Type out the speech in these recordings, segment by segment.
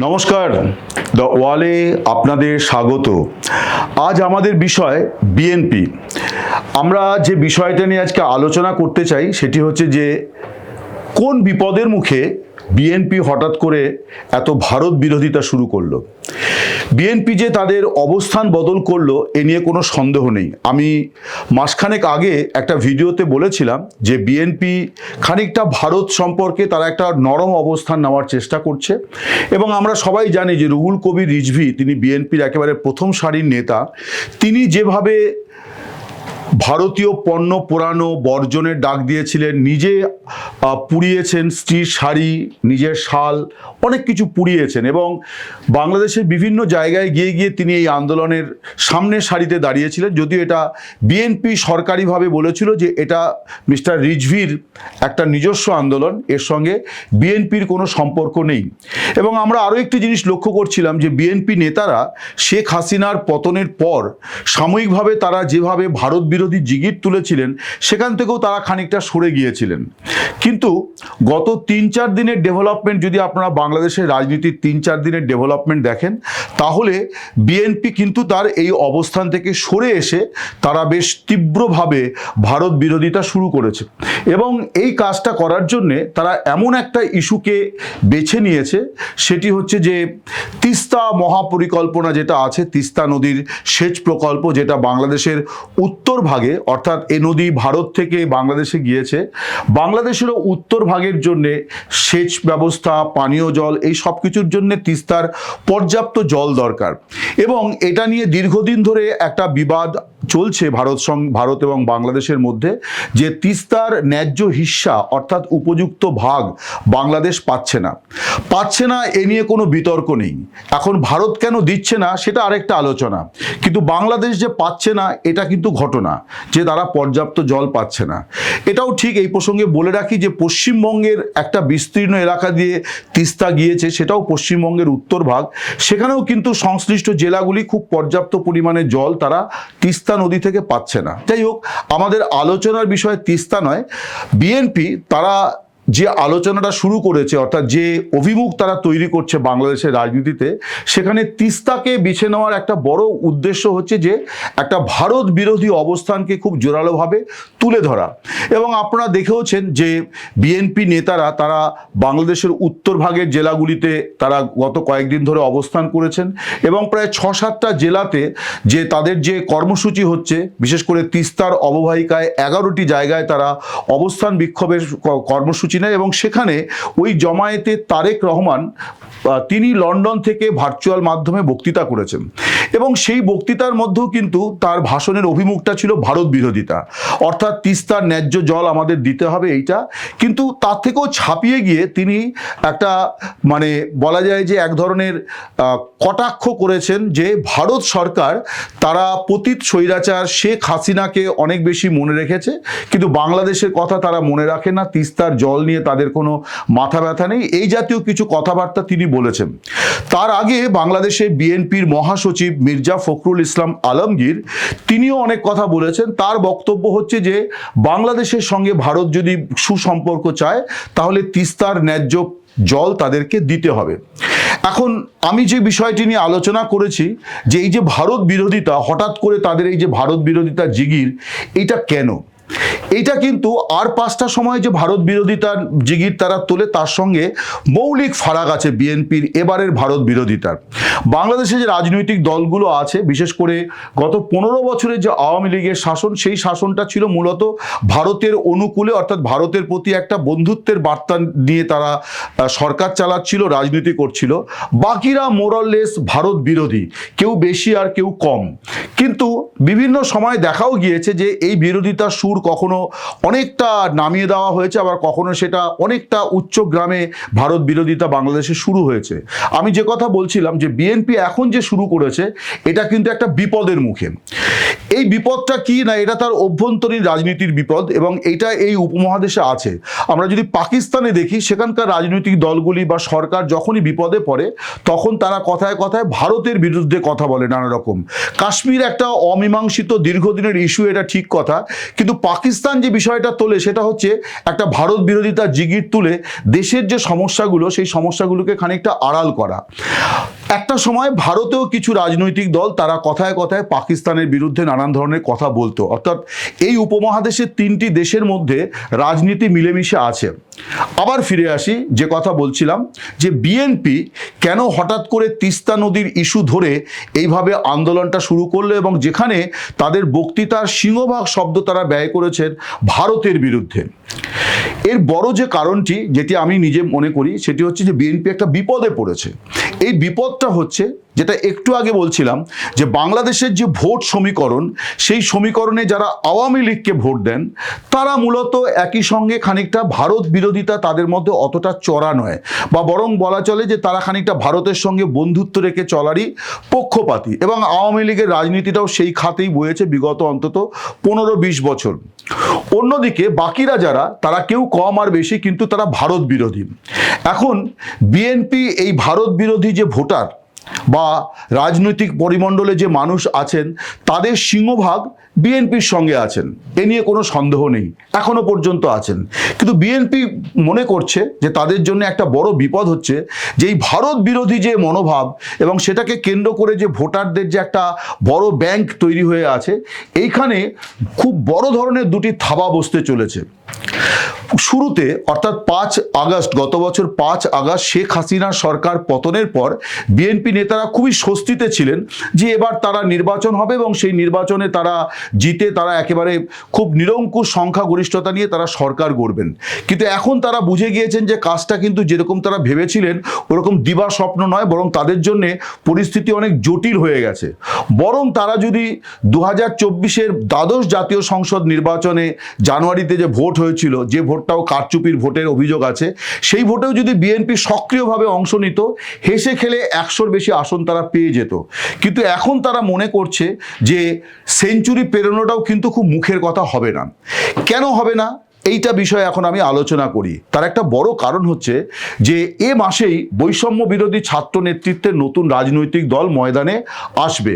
নমস্কার। দ্য ওয়ালে আপনাদের স্বাগত। আজ আমাদের বিষয় বিএনপি। আমরা যে বিষয়টা নিয়ে আজকে আলোচনা করতে চাই, সেটি হচ্ছে যে কোন বিপদের মুখে বিএনপি হঠাৎ করে এত ভারত বিরোধিতা শুরু করল। বিএনপি যে তাদের অবস্থান বদল করল, এ নিয়ে কোনো সন্দেহ নেই। আমি মাসখানেক আগে একটা ভিডিওতে বলেছিলাম যে বিএনপি খানিকটা ভারত সম্পর্কে তারা একটা নরম অবস্থান নেওয়ার চেষ্টা করছে এবং আমরা সবাই জানি যে রুহুল কবির রিজভি, তিনি বিএনপির একেবারে প্রথম সারির নেতা, তিনি যেভাবে ভারতীয় পণ্য পোড়ানো বর্জনের ডাক দিয়েছিলেন। নিজে পুড়িয়েছেন স্ত্রীর শাড়ি, নিজের শাল, অনেক কিছু পুড়িয়েছেন এবং বাংলাদেশের বিভিন্ন জায়গায় গিয়ে গিয়ে তিনি এই আন্দোলনের সামনের সারিতে দাঁড়িয়েছিলেন। যদিও এটা বিএনপি সরকারিভাবে বলেছিল যে এটা মিস্টার রিজভির একটা নিজস্ব আন্দোলন, এর সঙ্গে বিএনপির কোনো সম্পর্ক নেই। এবং আমরা আরও একটি জিনিস লক্ষ্য করছিলাম যে বিএনপি নেতারা শেখ হাসিনার পতনের পর সাময়িকভাবে তারা যেভাবে ভারত বিরোধী জিগির তুলেছিলেন, সেখান থেকেও তারা খানিকটা সরে গিয়েছিলেন। কিন্তু গত তিন চার দিনের ডেভেলপমেন্ট যদি আপনারা বাংলাদেশের রাজনীতির তিন চার দিনের ডেভেলপমেন্ট দেখেন, তাহলে বিএনপি কিন্তু তার এই অবস্থান থেকে সরে এসে তারা বেশ তীব্রভাবে ভারত বিরোধিতা শুরু করেছে। এবং এই কাজটা করার জন্যে তারা এমন একটা ইস্যুকে বেছে নিয়েছে, সেটি হচ্ছে যে তিস্তা মহাপরিকল্পনা যেটা আছে, তিস্তা নদীর সেচ প্রকল্প যেটা বাংলাদেশের উত্তর ভাগে, অর্থাৎ এ নদী ভারত থেকে বাংলাদেশে গিয়েছে, বাংলাদেশেরও উত্তর ভাগের জন্যে সেচ ব্যবস্থা, পানীয় জল, এই সব কিছুর জন্যে তিস্তার পর্যাপ্ত জল দরকার। এবং এটা নিয়ে দীর্ঘদিন ধরে একটা বিবাদ চলছে ভারত সং, ভারত এবং বাংলাদেশের মধ্যে, যে তিস্তার ন্যায্য হিস্সা, অর্থাৎ উপযুক্ত ভাগ বাংলাদেশ পাচ্ছে না। পাচ্ছে না, এ নিয়ে কোনো বিতর্ক নেই। এখন ভারত কেন দিচ্ছে না, সেটা আরেকটা আলোচনা। কিন্তু বাংলাদেশ যে পাচ্ছে না, এটা কিন্তু ঘটনা, যে তারা পর্যাপ্ত জল পাচ্ছে না। এটাও ঠিক, এই প্রসঙ্গে বলে রাখি যে পশ্চিমবঙ্গের একটা বিস্তীর্ণ এলাকা দিয়ে তিস্তা গিয়েছে, সেটাও পশ্চিমবঙ্গের উত্তর ভাগ। সেখানেও কিন্তু সংশ্লিষ্ট জেলাগুলি খুব পর্যাপ্ত পরিমাণে জল তারা তিস্তা নদী থেকে পাচ্ছে না। যাই হোক, আমাদের আলোচনার বিষয় তিস্তা নয়। বিএনপি তারা যে আলোচনাটা শুরু করেছে, অর্থাৎ যে অভিমুখ তারা তৈরি করছে বাংলাদেশের রাজনীতিতে, সেখানে তিস্তাকে বেছে নেওয়ার একটা বড় উদ্দেশ্য হচ্ছে যে একটা ভারত বিরোধী অবস্থানকে খুব জোরালোভাবে তুলে ধরা। এবং আপনারা দেখেওছেন যে বিএনপি নেতারা, তারা বাংলাদেশের উত্তর ভাগের জেলাগুলিতে তারা গত কয়েকদিন ধরে অবস্থান করেছেন এবং প্রায় ছ সাতটা জেলাতে যে তাদের যে কর্মসূচি হচ্ছে, বিশেষ করে তিস্তার অববাহিকায় এগারোটি জায়গায় তারা অবস্থান বিক্ষোভের ক- কর্মসূচি নেয় এবং সেখানে ওই জমায়েতে তারেক রহমান তিনি লন্ডন থেকে ভার্চুয়াল মাধ্যমে বক্তৃতা করেছেন। এবং সেই বক্তৃতার মধ্যেও কিন্তু তার ভাষণের অভিমুখটা ছিল ভারত বিরোধিতা। অর্থাৎ তিস্তার ন্যায্য জল আমাদের দিতে হবে এইটা। কিন্তু তার থেকেও ছাপিয়ে গিয়ে তিনি একটা মানে বলা যায় যে এক ধরনের কটাক্ষ করেছেন যে ভারত সরকার তারা পতিত স্বৈরাচার শেখ হাসিনাকে অনেক বেশি মনে রেখেছে। কিন্তু বাংলাদেশের কথা তারা মনে রাখে না, তিস্তার জল নিয়ে তাদের কোনো মাথা ব্যথা নেই। এই জাতীয় কিছু কথাবার্তা তিনি বলেছেন। তার আগে বাংলাদেশে বিএনপির মহাসচিব মির্জা ফখরুল ইসলাম আলমগীর, তিনিও অনেক কথা বলেছেন। তার বক্তব্য হচ্ছে যে, বাংলাদেশের সঙ্গে ভারত যদি সুসম্পর্ক চায়, তাহলে তিস্তার ন্যায্য জল তাদেরকে দিতে হবে। এখন আমি যে বিষয়টি নিয়ে আলোচনা করেছি, যে এই যে ভারত বিরোধিতা, হঠাৎ করে তাদের এই যে ভারত বিরোধিতা জিগির, এটা কেন? এইটা কিন্তু আর পাঁচটা সময় যে ভারত বিরোধিতার জিগির তারা তোলে, তার সঙ্গে মৌলিক ফারাক আছে বিএনপির এবারের ভারত বিরোধিতার। বাংলাদেশে যে রাজনৈতিক দলগুলো আছে, বিশেষ করে গত পনেরো বছরের যে আওয়ামী লীগের শাসন, সেই শাসনটা ছিল মূলত ভারতের অনুকূলে, অর্থাৎ ভারতের প্রতি একটা বন্ধুত্বের বার্তা নিয়ে তারা সরকার চালাচ্ছিল, রাজনীতি করছিল। বাকিরা মোরাললেস ভারত বিরোধী, কেউ বেশি আর কেউ কম। কিন্তু বিভিন্ন সময় দেখাও গিয়েছে যে এই বিরোধিতার সুর কখনো অনেকটা নামিয়ে দেওয়া হয়েছে, আবার কখনো সেটা অনেকটা উচ্চ গ্রামে ভারত বিরোধিতা বাংলাদেশে শুরু হয়েছে। আমি যে কথা বলছিলাম যে বিএনপি এখন যে শুরু করেছে, এটা কিন্তু একটা বিপদের মুখে। এই বিপদটা কি না এটা তার অভ্যন্তরীণ রাজনীতির বিপদ এবং এটা এই উপমহাদেশে আছে। আমরা যদি পাকিস্তানে দেখি, সেখানকার রাজনৈতিক দলগুলি বা সরকার যখনই বিপদে পড়ে, তখন তারা কথায় কথায় ভারতের বিরুদ্ধে কথা বলে নানা রকম কাশ্মীর একটা অমীমাংসিত দীর্ঘদিনের ইস্যু এটা ঠিক কথা। কিন্তু পাকিস্তান যে বিষয়টা তোলে সেটা হচ্ছে একটা ভারত বিরোধিতা জিগির তুলে দেশের যে সমস্যাগুলো, সেই সমস্যাগুলোকে খানিকটা আড়াল করা। একটা সময় ভারতেও কিছু রাজনৈতিক দল তারা কথায় কথায় পাকিস্তানের বিরুদ্ধে নানান ধরনের কথা বলতো। অর্থাৎ এই উপমহাদেশের তিনটি দেশের মধ্যে রাজনীতি মিলেমিশে আছে। আবার ফিরে আসি, যে কথা বলছিলাম যে বিএনপি কেন হঠাৎ করে তিস্তা নদীর ইস্যু ধরে এইভাবে আন্দোলনটা শুরু করল এবং যেখানে তাদের বক্তৃতার সিংহভাগ শব্দ তারা ব্যয় করেছেন ভারতের বিরুদ্ধে। এর বড় যে কারণটি যেটি আমি নিজে মনে করি, সেটি হচ্ছে যে বিএনপি একটা বিপদে পড়েছে। এই বিপদটা হচ্ছে যেটা একটু আগে বলছিলাম যে বাংলাদেশের যে ভোট সমীকরণ, সেই সমীকরণে যারা আওয়ামী লীগকে ভোট দেন, তারা মূলত একই সঙ্গে খানিকটা ভারত বিরোধিতা তাদের মধ্যে অতটা চড়া নয় বা বরং বলা চলে যে তারা খানিকটা ভারতের সঙ্গে বন্ধুত্ব রেখে চলারই পক্ষপাতী এবং আওয়ামী লীগের রাজনীতিটাও সেই খাতেই বয়েছে বিগত অন্তত পনেরো বিশ বছর। অন্যদিকে বাকিরা যারা, তারা কেউ কম আর বেশি কিন্তু তারা ভারত বিরোধী। এখন বিএনপি এই ভারত বিরোধী যে ভোটার বা রাজনৈতিক পরিমণ্ডলে যে মানুষ আছেন তাদের সিংহভাগ বিএনপির সঙ্গে আছেন। এ নিয়ে কোনো সন্দেহ নেই। এখনও পর্যন্ত আছেন। কিন্তু বিএনপি মনে করছে যে তাদের জন্য একটা বড় বিপদ হচ্ছে যে এই ভারত বিরোধী যে মনোভাব এবং সেটাকে কেন্দ্র করে যে ভোটারদের যে একটা বড় ব্যাংক তৈরি হয়ে আছে, এইখানে খুব বড় ধরনের দুটি থাবা বসতে চলেছে। শুরুতে, অর্থাৎ পাঁচ আগস্ট, গত বছর পাঁচ আগস্ট, শেখ হাসিনার সরকার পতনের পর বিএনপি নেতারা খুবই স্বস্তিতে ছিলেন যে এবার তারা নির্বাচন হবে এবং সেই নির্বাচনে তারা জিতে তারা একেবারে খুব নিরঙ্কুশ সংখ্যাগরিষ্ঠতা নিয়ে তারা সরকার গড়বেন। কিন্তু এখন তারা বুঝে গিয়েছেন যে কাজটা কিন্তু যেরকম তারা ভেবেছিলেন, ওরকম দিবা স্বপ্ন নয়, বরং তাদের জন্যে পরিস্থিতি অনেক জটিল হয়ে গেছে। বরং তারা যদি দু হাজার চব্বিশের দ্বাদশ জাতীয় সংসদ নির্বাচনে জানুয়ারিতে যে ভোট হয়েছিল, যে ভোটটাও কারচুপির ভোটের অভিযোগ আছে, সেই ভোটেও যদি বিএনপি সক্রিয়ভাবে অংশ নিত, হেসে খেলে একশোর বেশি আসন তারা পেয়ে যেত। কিন্তু এখন তারা মনে করছে যে সেঞ্চুরি পেরোনোটাও কিন্তু খুব মুখের কথা হবে না। কেন হবে না? এইটা বিষয়ে এখন আমি আলোচনা করি। তার একটা বড় কারণ হচ্ছে যে এ মাসেই বৈষম্য বিরোধী ছাত্র নেতৃত্বের নতুন রাজনৈতিক দল ময়দানে আসবে।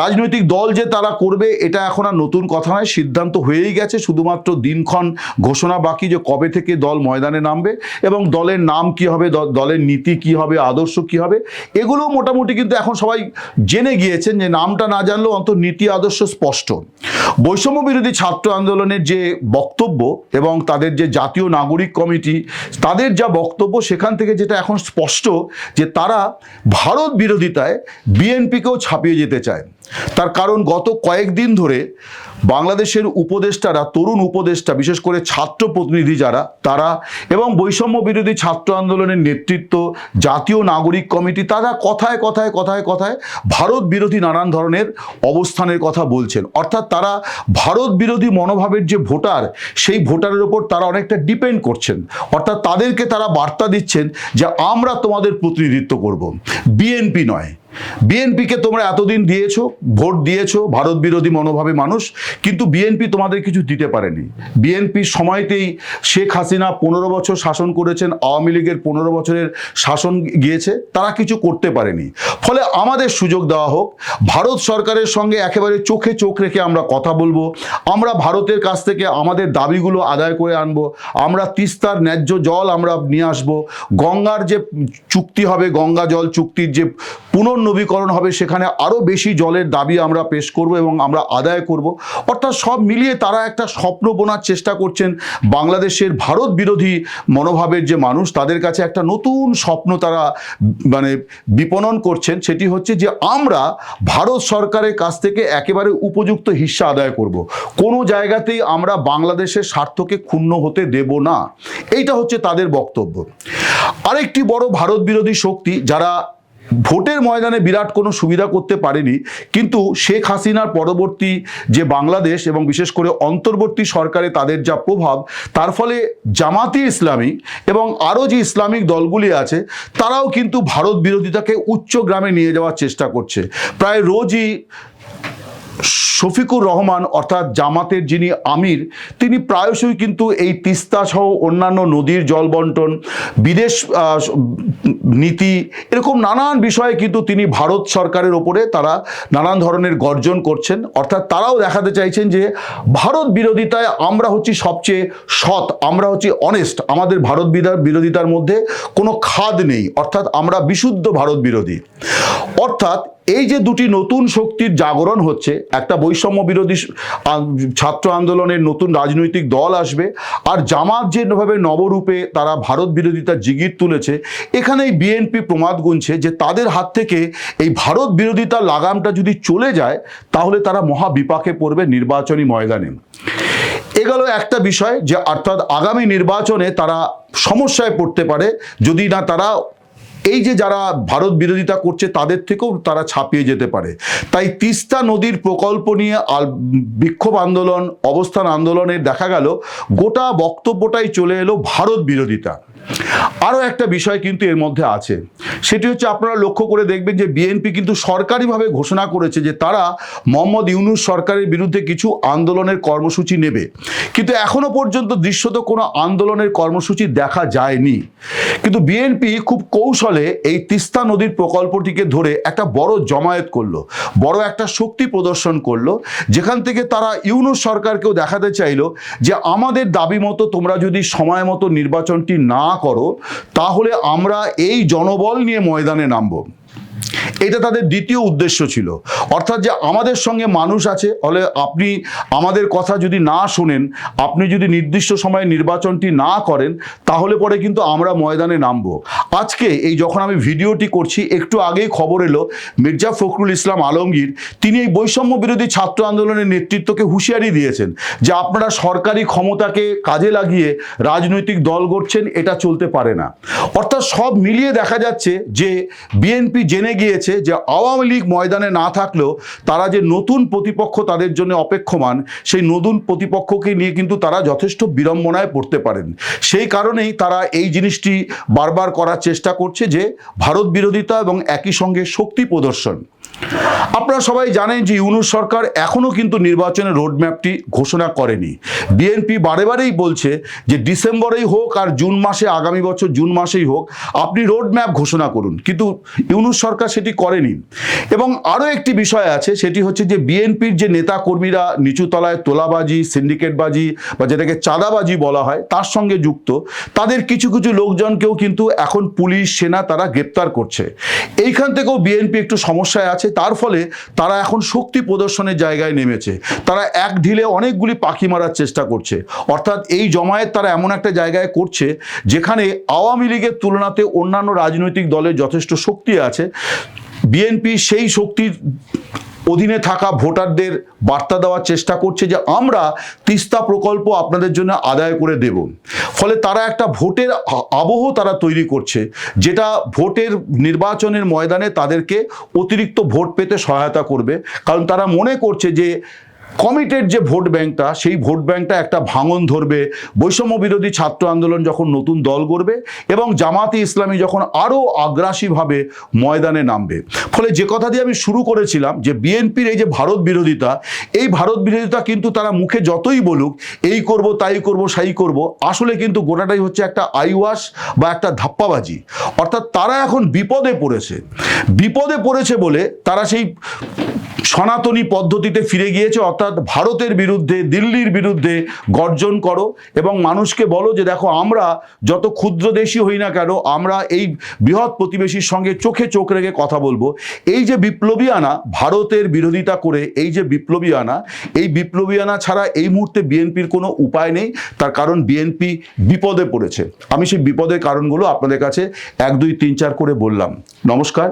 রাজনৈতিক দল যে তারা করবে, এটা এখন আর নতুন কথা নয়। সিদ্ধান্ত হয়েই গেছে, শুধুমাত্র দিনক্ষণ ঘোষণা বাকি যে কবে থেকে দল ময়দানে নামবে এবং দলের নাম কি হবে দলের নীতি কি হবে, আদর্শ কি হবে এগুলো মোটামুটি কিন্তু এখন সবাই জেনে গিয়েছেন যে নামটা না জানলেও অন্তত নীতি, আদর্শ স্পষ্ট। বৈষম্য বিরোধী ছাত্র আন্দোলনের যে বক্তব্য এবং তাদের যে জাতীয় নাগরিক কমিটি, তাদের যা বক্তব্য সেখান থেকে যেটা এখন স্পষ্ট যে তারা ভারত বিরোধিতায় বিএনপিকেও ছাপিয়ে যেতে চায়। তার কারণ গত কয়েকদিন ধরে বাংলাদেশের উপদেষ্টারা, তরুণ উপদেষ্টা, বিশেষ করে ছাত্র প্রতিনিধি যারা, তারা এবং বৈষম্য বিরোধী ছাত্র আন্দোলনের নেতৃত্ব, জাতীয় নাগরিক কমিটি, তারা কথায় কথায় কথায় কথায় ভারত বিরোধী নানান ধরনের অবস্থানের কথা বলছেন। অর্থাৎ তারা ভারত বিরোধী মনোভাবের যে ভোটার, সেই ভোটারের ওপর তারা অনেকটা ডিপেন্ড করছেন। অর্থাৎ তাদেরকে তারা বার্তা দিচ্ছেন যে, আমরা তোমাদের প্রতিনিধিত্ব করব। বিএনপি নয় বিএনপিকে তোমরা এতদিন দিয়েছ, ভোট দিয়েছ, ভারত বিরোধী মনোভাবে মানুষ, কিন্তু বিএনপি তোমাদের কিছু দিতে পারেনি। বিএনপির সময়তেই শেখ হাসিনা পনেরো বছর শাসন করেছেন, আওয়ামী লীগের পনেরো বছরের শাসন গিয়েছে, তারা কিছু করতে পারেনি। ফলে আমাদের সুযোগ দেওয়া হোক, ভারত সরকারের সঙ্গে একেবারে চোখে চোখ রেখে আমরা কথা বলব, আমরা ভারতের কাছ থেকে আমাদের দাবিগুলো আদায় করে আনব, আমরা তিস্তার ন্যায্য জল আমরা নিয়ে আসব, গঙ্গার যে চুক্তি হবে, গঙ্গা জল চুক্তির যে পুনর্নবীকরণ হবে, সেখানে আরও বেশি জলের দাবি আমরা পেশ করব এবং আমরা আদায় করব। অর্থাৎ সব মিলিয়ে তারা একটা স্বপ্ন বোনার চেষ্টা করছেন বাংলাদেশের ভারত বিরোধী মনোভাবের যে মানুষ, তাদের কাছে একটা নতুন স্বপ্ন তারা মানে বিপণন করছেন, সেটি হচ্ছে যে আমরা ভারত সরকারের কাছ থেকে একেবারে উপযুক্ত হিস্সা আদায় করব। কোনো জায়গাতেই আমরা বাংলাদেশের স্বার্থকে ক্ষুণ্ণ হতে দেব না। এইটা হচ্ছে তাদের বক্তব্য। আরেকটি বড় ভারত বিরোধী শক্তি যারা ভোটের ময়দানে বিরাট কোনো সুবিধা করতে পারেনি, কিন্তু শেখ হাসিনার পরবর্তী যে বাংলাদেশ এবং বিশেষ করে অন্তর্বর্তী সরকারে তাদের যা প্রভাব, তার ফলে জামাতি ইসলামী এবং আরও যে ইসলামিক দলগুলি আছে, তারাও কিন্তু ভারত বিরোধিতাকে উচ্চ গ্রামে নিয়ে যাওয়ার চেষ্টা করছে। প্রায় রোজই শফিকুর রহমান অর্থাৎ জামাতের যিনি আমির, তিনি প্রায়শই কিন্তু এই তিস্তা সহ অন্যান্য নদীর জল বন্টন বিদেশ নীতি, এরকম নানান বিষয়ে কিন্তু তিনি ভারত সরকারের ওপরে তারা নানান ধরনের গর্জন করছেন। অর্থাৎ তারাও দেখাতে চাইছেন যে, ভারত বিরোধিতায় আমরা হচ্ছি সবচেয়ে সৎ, আমরা হচ্ছি অনেস্ট আমাদের ভারত বিরোধিতার মধ্যে কোনো খাদ নেই। অর্থাৎ আমরা বিশুদ্ধ ভারত বিরোধী। অর্থাৎ এই যে দুটি নতুন শক্তির জাগরণ হচ্ছে, একটা বৈষম্য বিরোধী ছাত্র আন্দোলনের নতুন রাজনৈতিক দল আসবে, আর জামাত যেভাবে নবরূপে তারা ভারত বিরোধিতার জিগির তুলেছে, এখানেই বিএনপি প্রমাদ গুনছে যে তাদের হাত থেকে এই ভারত বিরোধিতার লাগামটা যদি চলে যায়, তাহলে তারা মহা বিপাকে পড়বে নির্বাচনী ময়দানে। এগুলো একটা বিষয় যে অর্থাৎ আগামী নির্বাচনে তারা সমস্যায় পড়তে পারে, যদি না তারা এই যে যারা ভারত বিরোধিতা করছে, তাদের থেকেও তারা ছাপিয়ে যেতে পারে। তাই তিস্তা নদীর প্রকল্প নিয়ে আল- বিক্ষোভ আন্দোলন, অবস্থান আন্দোলনের দেখা গেল, গোটা বক্তব্যটাই চলে এলো ভারত বিরোধিতা। আরও একটা বিষয় কিন্তু এর মধ্যে আছে। সেটি হচ্ছে আপনারা লক্ষ্য করে দেখবেন যে বিএনপি কিন্তু সরকারিভাবে ঘোষণা করেছে যে তারা মোহাম্মদ ইউনুস সরকারের বিরুদ্ধে কিছু আন্দোলনের কর্মসূচি নেবে। কিন্তু এখনও পর্যন্ত দৃশ্যত কোনো আন্দোলনের কর্মসূচি দেখা যায়নি। কিন্তু বিএনপি খুব কৌশলে এই তিস্তা নদীর প্রকল্পটিকে ধরে একটা বড় জমায়েত করল, বড় একটা শক্তি প্রদর্শন করল, যেখান থেকে তারা ইউনুস সরকারকেও দেখাতে চাইলো যে আমাদের দাবি মতো তোমরা যদি সময় মতো নির্বাচনটি না করো তাহলে আমরা এই জনবল নিয়ে ময়দানে নামবো। এটা তাদের দ্বিতীয় উদ্দেশ্য ছিল। অর্থাৎ যে আমাদের সঙ্গে মানুষ আছে হলে আপনি আমাদের কথা যদি না শোনেন, আপনি যদি নির্দিষ্ট সময়ে নির্বাচনটি না করেন, তাহলে পরে কিন্তু আমরা ময়দানে নামবো। আজকে এই যখন আমি ভিডিওটি করছি, একটু আগেই খবর এলো, মির্জা ফখরুল ইসলাম আলমগীর, তিনি এই বৈষম্য বিরোধী ছাত্র আন্দোলনের নেতৃত্বকে হুঁশিয়ারি দিয়েছেন যে আপনারা সরকারি ক্ষমতাকে কাজে লাগিয়ে রাজনৈতিক দল গড়ছেন, এটা চলতে পারে না। অর্থাৎ সব মিলিয়ে দেখা যাচ্ছে যে বিএনপি জেনে গিয়েছে যে আওয়ামী লীগ ময়দানে না থাকলেও তারা যে নতুন প্রতিপক্ষ তাদের জন্য অপেক্ষমান, সেই নতুন প্রতিপক্ষকে নিয়ে কিন্তু তারা যথেষ্ট বিড়ম্বনায় পড়তে পারেন। সেই কারণেই তারা এই জিনিসটি বারবার করার চেষ্টা করছে যে ভারত বিরোধিতা এবং একই সঙ্গে শক্তি প্রদর্শন। আপনারা সবাই জানেন যে ইউনুস সরকার এখনও কিন্তু নির্বাচনের রোডম্যাপটি ঘোষণা করেনি। বিএনপি বারে বারেই বলছে যে ডিসেম্বরেই হোক আর জুন মাসে, আগামী বছর জুন মাসেই হোক, আপনি রোডম্যাপ ঘোষণা করুন। কিন্তু ইউনুস সরকার সেটি করেনি। এবং আরও একটি বিষয় আছে, সেটি হচ্ছে যে বিএনপির যে নেতা কর্মীরা নিচুতলায় তোলাবাজি, সিন্ডিকেটবাজি বা যেটাকে চাঁদাবাজি বলা হয়, তার সঙ্গে যুক্ত, তাদের কিছু কিছু লোকজনকেও কিন্তু এখন পুলিশ, সেনা তারা গ্রেপ্তার করছে। এইখান থেকেও বিএনপি একটু সমস্যায় আছে। তার ফলে তারা এখন শক্তি প্রদর্শনের জায়গায় নেমেছে। তারা এক ঢিলে অনেকগুলি পাখি মারার চেষ্টা করছে। অর্থাৎ এই জমায়েত তারা এমন একটা জায়গায় করছে, যেখানে আওয়ামী লীগের তুলনাতে অন্যান্য রাজনৈতিক দলের যথেষ্ট শক্তি আছে। বিএনপি সেই শক্তির অধীনে থাকা ভোটারদের বার্তা দেওয়ার চেষ্টা করছে যে আমরা তিস্তা প্রকল্প আপনাদের জন্য আদায় করে দেব। ফলে তারা একটা ভোটের আবহ তারা তৈরি করছে, যেটা ভোটের নির্বাচনের ময়দানে তাদেরকে অতিরিক্ত ভোট পেতে সহায়তা করবে। কারণ তারা মনে করছে যে কমিটেড যে ভোট ব্যাংকটা, সেই ভোট ব্যাংকটা একটা ভাঙন ধরবে। বৈষম্য বিরোধী ছাত্র আন্দোলন যখন নতুন দল গড়বে এবং জামাতি ইসলামী যখন আরও আগ্রাসীভাবে ময়দানে নামবে। ফলে যে কথা দিয়ে আমি শুরু করেছিলাম যে বিএনপির এই যে ভারত বিরোধিতা, এই ভারত বিরোধিতা কিন্তু তারা মুখে যতই বলুক, এই করব, তাই করব, সাই করব, আসলে কিন্তু গোটাটাই হচ্ছে একটা আইওয়াশ বা একটা ধাপ্পাবাজি। অর্থাৎ তারা এখন বিপদে পড়েছে। বিপদে পড়েছে বলে তারা সেই সনাতনী পদ্ধতিতে ফিরে গিয়েছে, অর্থাৎ ভারতের বিরুদ্ধে, দিল্লির বিরুদ্ধে গর্জন করো এবং মানুষকে বলো যে দেখো আমরা যত ক্ষুদ্র দেশই হই না কেন, আমরা এই বৃহৎ প্রতিবেশীর সঙ্গে চোখে চোখ রেখে কথা বলব। এই যে বিপ্লবী আনা, ভারতের বিরোধিতা করে এই যে বিপ্লবী আনা, এই বিপ্লবী আনা ছাড়া এই মুহূর্তে বিএনপির কোনো উপায় নেই, তার কারণ বিএনপি বিপদে পড়েছে। আমি সেই বিপদের কারণগুলো আপনাদের কাছে এক, দুই, তিন, চার করে বললাম। নমস্কার,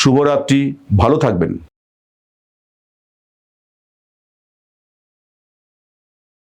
শুভরাত্রি, ভালো থাকবেন।